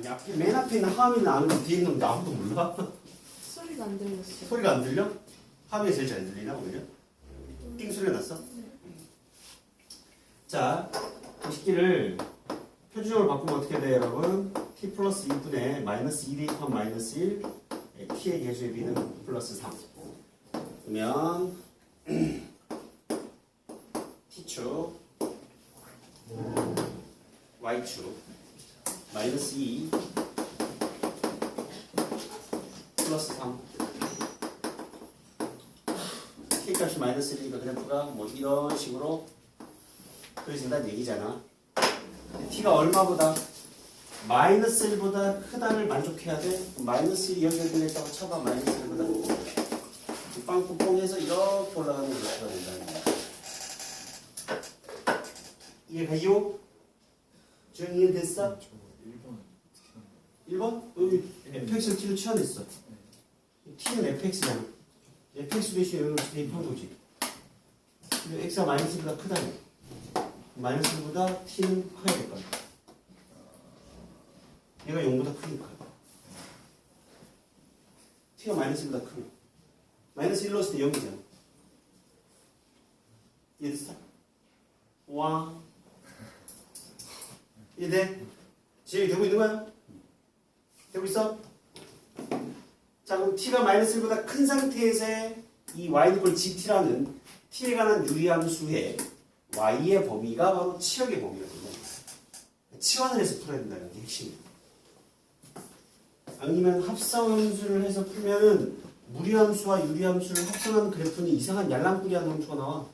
아니 앞에 맨 앞에 있는 함이나 아는 뒤에 있는 거 아무도 몰라? 소리가 안 들렸어요. 소리가 안 들려? 함이 제일 잘 들리나 오히려? 띵 소리 났어? 자, 이 식기를 표준형을 바꾸면 어떻게 돼요 여러분? t 플러스 2분의 마이너스 2 대입하면 마이너스 1 예, t의 계수의 b는 플러스 3 그러면 t축 y축 마이너스 2 플러스 3 t 값이 마이너스 1이니까 그래프가 뭐 이런 식으로 그려진다는 얘기잖아. T가 얼마보다 마이너스 1보다 크다를 만족해야 돼? 마이너스 1이 연결되겠다고 쳐봐. 마이너스 1보다 빵꾸뽕해서 이렇게 올라가는 그래프가 된다는 거야. 이해가요? 이해됐어? 저 1번 어떻게 하는 1번? 여기 fx를 t로 치환했어. t는 fx잖아 fx 대신 여기로 대입한 거지. 근데 x가 마이너스 1보다 크다며 마이너스 1보다 t는 커야 될 거야. 얘가 0보다 크니까. T가 마이너스 1보다 크면. 마이너스 1 넣었을 때 0이잖아. 이해됐어? 와. 이해돼? 지금 되고 있는 거야? 되고 있어? 자 그럼 t가 마이너스 1보다 큰 상태에서의 이 y 이퀄 gt라는 t에 관한 유리함 수의 y의 범위가 바로 치역의 범위거든요. 치환을 해서 풀어야 된다는 게 핵심이에요. 아니면 합성함수를 해서 풀면은 무리함수와 유리함수를 합성하는 그래프는 이상한 얄랑꾸리한 함수가 나와.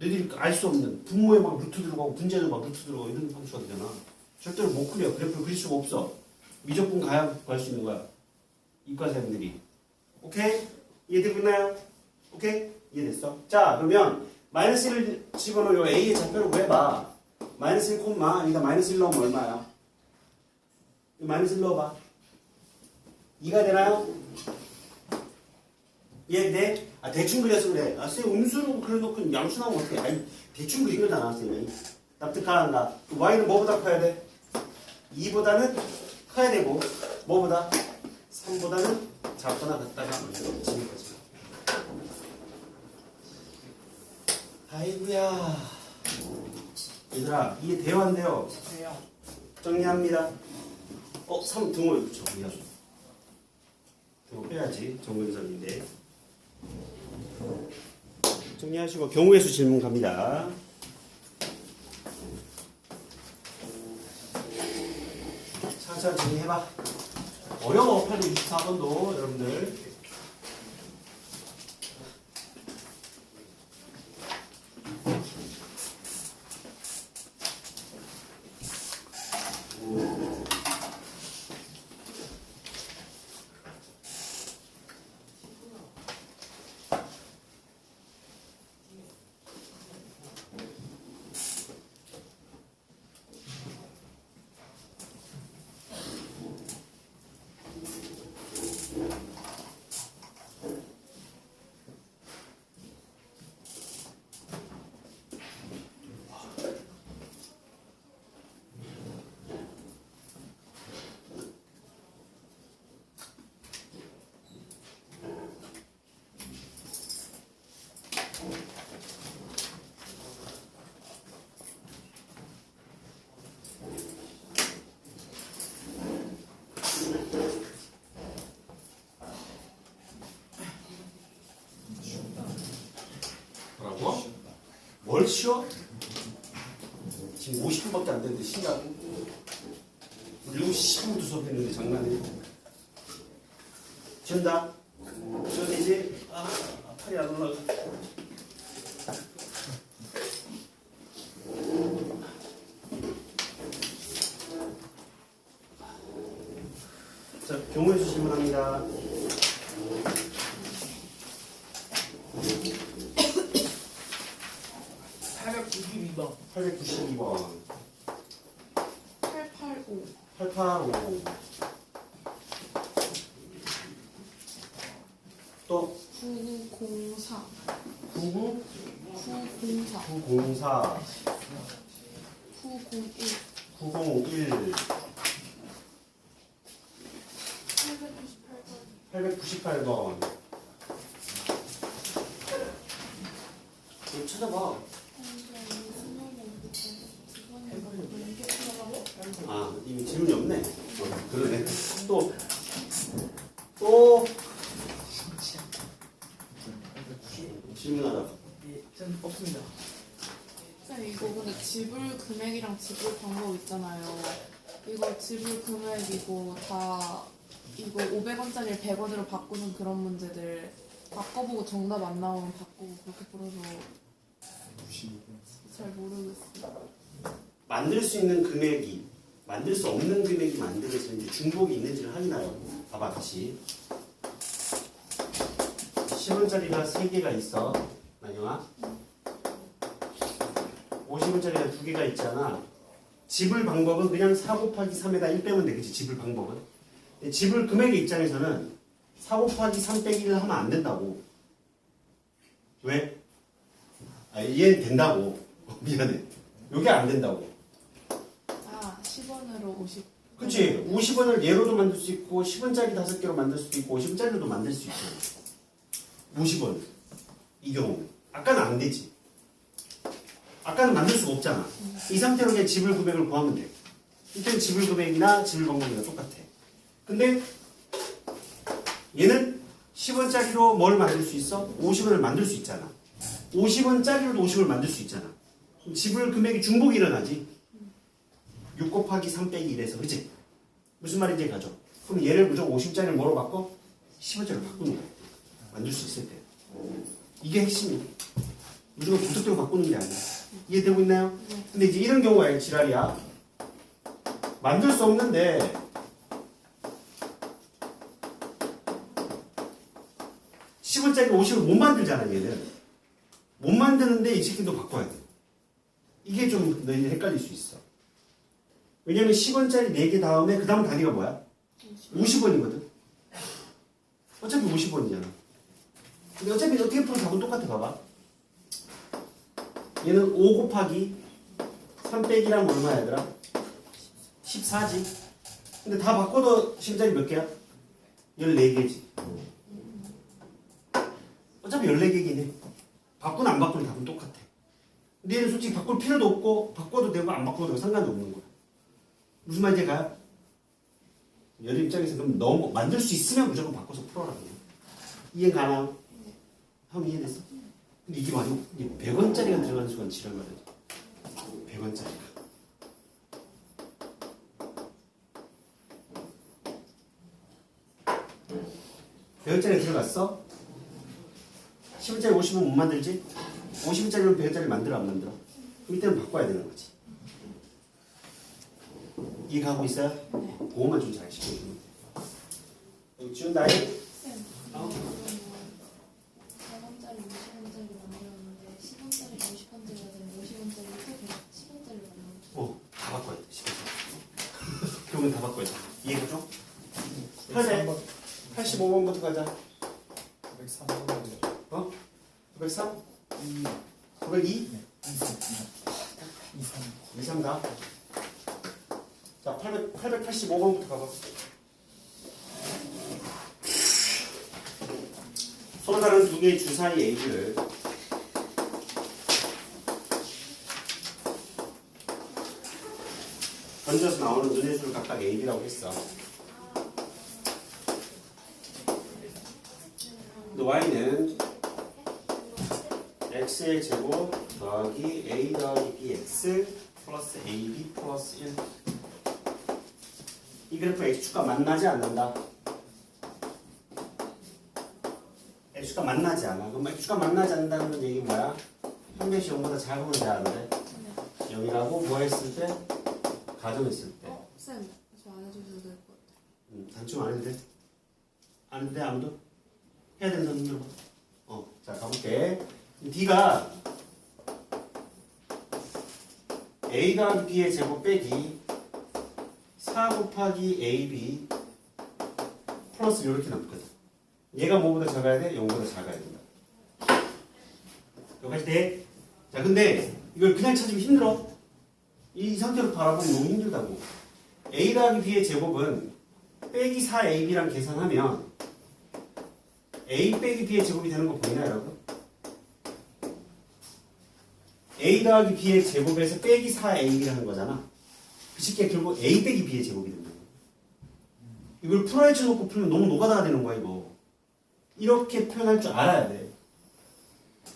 너희들이 알 수 없는 분모에 막 루트 들어가고 분자에 막 루트 들어가고 이런 함수가 되잖아. 절대로 못 그려. 그래프를 그릴 수가 없어. 미적분 가야 구할 수 있는 거야. 이과생들이. 오케이? 이해되고 있나요? 오케이? 이해됐어? 자, 그러면 마이너스 1을 집어넣어 요 A의 좌표를 구해봐. 마이너스 1 콤마, 여기다 마이너스 1 넣으면 얼마야? 이 마이너스 1 넣어봐. 2가 되나요? 예, 네? 아, 대충 그려서 그래. 아, 쌤, 음수로 그려놓고 양수 나오면 어떡해. 아니, 대충 그린 쌤이. 납득하는다. 그 Y는 뭐보다 커야 돼? 2보다는 커야 되고, 뭐보다? 3보다는 작거나 같다가 지는 거지. 아이고야. 얘들아, 이게 대화인데요. 정리합니다. 어, 3 등호에 붙여. 미안. 등호 빼야지. 정근선인데. 정리하시고 경우의 수 질문 갑니다. 차차 정리해봐. 어려워. 824번도 여러분들. 뭐라고? 뭘 쉬어? 지금 50분밖에 안 됐는데 쉬냐고? 우리 10분도 수업했는데. 쉬다 쉬어도 되지? 아, 팔이 안 올라가. 892번. 885 885 또? 9904 99? 904 904 901 9051 898번. 좀 찾아봐. 이고 다 이거 500원짜리 100원으로 바꾸는 그런 문제들 바꿔보고 정답 안 나오면 바꾸고 그렇게 풀어서 잘 모르겠어요. 만들 수 있는 금액이 만들 수 없는 금액이 만들어지는지 중복이 있는지를 확인하라고. 봐봐 같이. 10원짜리가 3개가 있어. 만영아. 50원짜리가 2개가 있잖아. 지불 방법은 그냥 4 곱하기 3에다 1 빼면 돼. 그치? 지불 방법은. 지불 금액의 입장에서는 4 곱하기 3 빼기 1을 하면 안 된다고. 왜? 아, 이해는 된다고. 미안해. 요게 안 된다고. 아 10원으로 50. 그치? 50원을 예로도 만들 수 있고 10원짜리 5개로 만들 수도 있고 50원짜리로도 만들 수 있고 50원 이 경우 아까는 안 되지 아까는 만들 수가 없잖아. 이 상태로 그냥 지불 금액을 구하면 돼. 이때는 지불 금액이나 지불 방법이나 똑같아. 근데 얘는 10원짜리로 뭘 만들 수 있어? 50원을 만들 수 있잖아. 50원짜리로도 50원을 만들 수 있잖아. 지불 금액이 중복이 일어나지. 6 곱하기 3 빼기 1에서 그치? 무슨 말인지 가져. 그럼 얘를 무조건 50짜리를 뭐로 바꿔? 10원짜리로 바꾸는 거야. 만들 수 있을 때. 이게 핵심이야. 무조건 부득대로 바꾸는 게 아니야 이해되고 있나요? 네. 근데 이제 이런 경우가 지랄이야 만들 수 없는데 십 원짜리 50을 못 만들잖아 얘는 못 만드는데 이 새끼도 바꿔야 돼 이게 좀 너희들 헷갈릴 수 있어 왜냐면 10원짜리 4개 다음에 그 다음 단위가 뭐야? 50원이거든. 어차피 50원이잖아. 근데 어차피 어떻게 풀어 답은 똑같아 봐봐. 얘는 5 곱하기 3 빼기랑 얼마야 얘들아? 14지. 근데 다 바꿔도 10원짜리 몇 개야? 14개지. 어차피 14개긴 해. 바꾸나 안 바꾸나 답은 똑같아. 근데 얘는 솔직히 바꿀 필요도 없고 바꿔도 되고 안 바꿔도 되고 상관이 없는 거야. 무슨 말인지 가요? 여자 입장에서 그럼 너무 만들 수 있으면 무조건 바꿔서 풀어라 그냥. 이해 가나요? 형 이해됐어? 근데 이게 말이고 이게 100원짜리가 들어가는 순간 지랄 말이야 100원짜리가 백원짜리 들어갔어? 10원짜리 50원 못 만들지? 50원짜리면 100원짜리 만들어 안 만들어? 그럼 이때는 바꿔야 되는 거지 이해가고 있어요? 네. 그것만 좀 잘 시켜주면 돼. 지운 나이 쌤. 어? 4원짜리 50원짜리 만들었는데 10원짜리 50원짜리가 되면 50원짜리 또 10원짜리 만들었죠. 어, 다 바꿔야 돼. 시켜서. 그러면 다 바꿔야 돼. 이해가죠? 그래. 85번부터 가자. 103번. 어? 903? 2, 902? 2, 3, 2, 3 가. 자, 800, 885번부터 가봐. 서로 다른 두 개의 주 사이 AB를 던져서 나오는 눈의 수를 각각 AB라고 했어. 근데 Y는 x의 제곱 더하기 a 더하기 bx 플러스 ab 플러스 1. 이 그래프 x축과 만나지 않는다. x축과 만나지 않아. 그럼 x축과 만나지 않는다는 건 얘기 뭐야? 한 개씩 0보다 작으면 돼야하는데 0이라고 뭐 했을 때? 가정했을 때. 어? 쌤, 저 안 해주셔도 될 것 같아요. 음, 단춤 안 해도 돼? 안 돼 아무도? 해야 사람 들어봐. 어, 자 가볼게. D가 A 더하기 B의 제곱 빼기 4 곱하기 AB 플러스 이렇게 남거든 얘가 뭐보다 작아야 돼? 0보다 작아야 된다. 여기까지 돼? 자 근데 이걸 그냥 찾으면 힘들어. 이 상태로 바라보면 너무 힘들다고. A 더하기 B의 제곱은 빼기 4AB랑 계산하면 a 빼기 b의 제곱이 되는 거 보이나요 여러분? a 더하기 b의 제곱에서 빼기 4a라는 거잖아. 그 쉽게 결국 a 빼기 b의 제곱이 된다 이걸 풀어헤쳐 놓고 풀면 너무 노가다가 되는 거야 이거. 이렇게 표현할 줄 알아야 돼.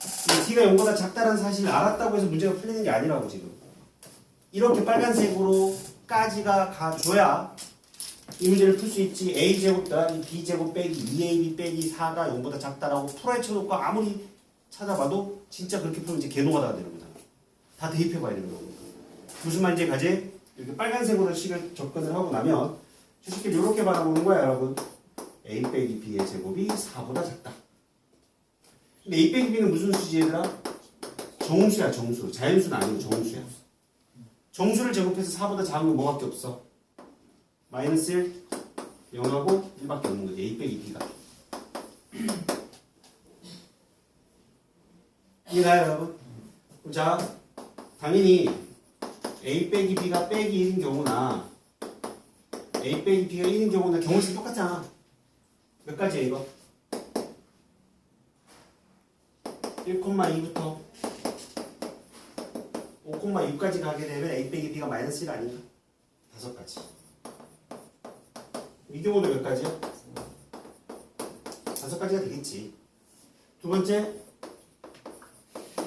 이 t가 0보다 작다는 사실을 알았다고 해서 문제가 풀리는 게 아니라고 지금. 이렇게 빨간색으로까지가 가줘야 이 문제를 풀 수 있지 a제곱 더하기 b제곱 빼기 2ab 빼기 4가 0보다 작다라고 풀어헤 쳐 놓고 아무리 찾아봐도 진짜 그렇게 풀면 이제 개노가다가 되는 거잖아. 다 대입해봐야 되는 거고 무슨 말인지 가지? 이렇게 빨간색으로 식을 접근을 하고 나면 주식을 이렇게 바라보는 거야 여러분. A 빼기 b의 제곱이 4보다 작다. 근데 a 빼기 b는 무슨 수지 얘들아? 정수야 정수. 자연수는 아니고 정수야. 정수를 제곱해서 4보다 작은 건 뭐밖에 없어 마이너스 1 0하고 1밖에 없는 거지 a 빼기 b가 이해가요 여러분? 자 당연히 a 빼기 b가 빼기 1인 경우나 a 빼기 b가 1인 경우나 경우수 똑같잖아 몇 가지야 이거? 1,2부터 5,6까지 가게 되면 a 빼기 b가 마이너스 1 아닌가? 다섯 가지 이 경우는 몇 가지야? 다섯 가지가 되겠지 두 번째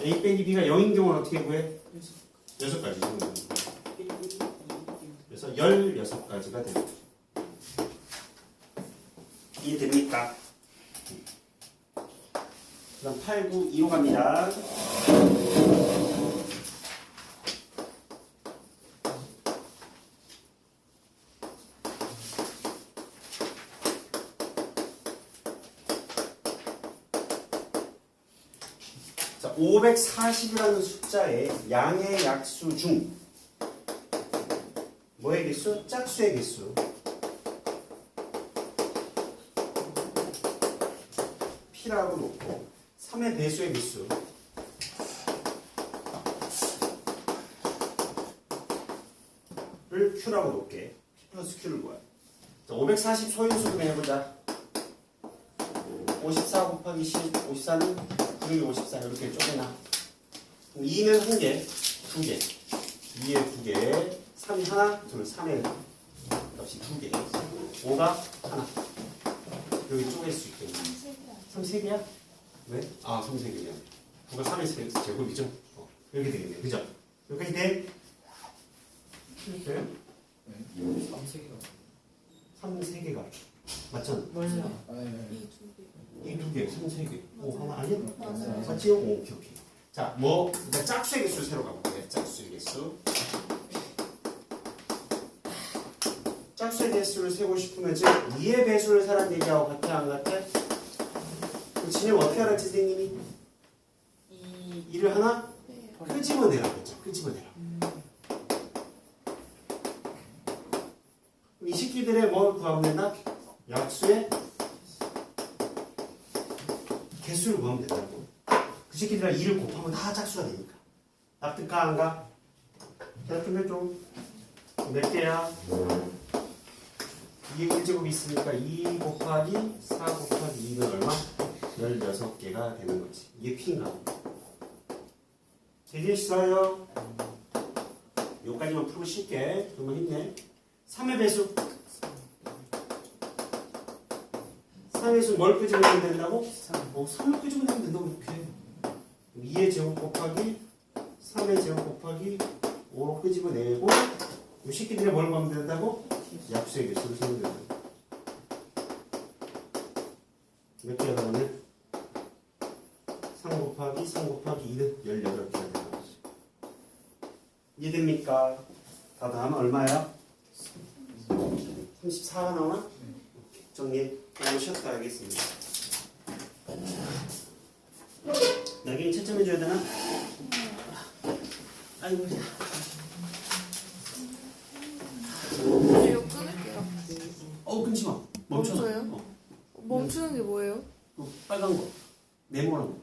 a 빼기 b가 0인 경우는 어떻게 구해? 여섯 가지 그래서 16가지가 됩니다 이해됩니까? 그 다음 8, 9, 2로 갑니다. 자, 540이라는 숫자의 양의 약수 중 뭐의 개수? 짝수의 개수. P라고 놓고 3의 배수의 개수 를 Q라고 놓게 P 플러스 Q를 구해 자, 540 소인수 좀 해보자 54 곱하기 10 54는 9 54 이렇게 그럼 2는 한 개, 두 개 2에 두 개, 3이 하나, 둘, 3에 값이 두 개, 5가 하나 여기 쪼갤 수 있게 3 3개야? 왜? 아, 3 3개야. 9가 3의 제곱이죠? 어, 이렇게 되겠네요. 그죠? 여기까지 돼? 네? 네. 3세기가 3 3개가. 맞잖아. 맞아요. 네. 이두 개. 이 두 개, 3 3개. 오, 하나 아니야? 맞아요. 맞지요? 오, 오케이, 오케이. 자, 뭐, 일단 짝수의 개수 새로 가볼게요. 짝수의 개수. 짝수의 개수를 세고 싶으면 지금 2의 배수를 사란 얘기하고 같아, 안 같아? 그 진영 어떻게 알았지, 선생님이? 이 2를 하나 네. 끄집어내라 그랬죠. 끄집어내라. 이 식기들의 뭘 구하면 된다? 약수의 개수를 구하면 된다고. 그 새끼들이랑 2를 곱하면 다 짝수가 되니까. 납득가 안 가? 자, 근데 좀몇 개야? 2의 1제곱이 있으니까 2 곱하기 4 곱하기 2는 얼마? 16개가 되는 거지. 이게 P인가? 되겠어요? 요까지만 풀면 쉽게. 그러면 힘내. 3의 배수. 3의 배수 뭘 끄집어내면 된다고? 3. 어, 3을 끄집어내면 된다고 이렇게. 2의 제곱 곱하기 3의 제곱 곱하기 5로 끄집어내고 이 새끼들이 뭘 구하면 된다고? 약수의 개수를 세면 된다. 몇 개가 나오네? 3 곱하기 3 곱하기 2는 18개가 되는 거죠. 이해됩니까? 다 다음은 얼마야? 34가 나오나? 정리. 그리고 쉬었다 하겠습니다. 나경이 채점해줘야 되나? 아이고. 이거 끊을게요. 어, 끊지 마. 멈춰. 멈춰요? 어, 멈추는 게 뭐예요? 그 빨간 거. 네모난 거.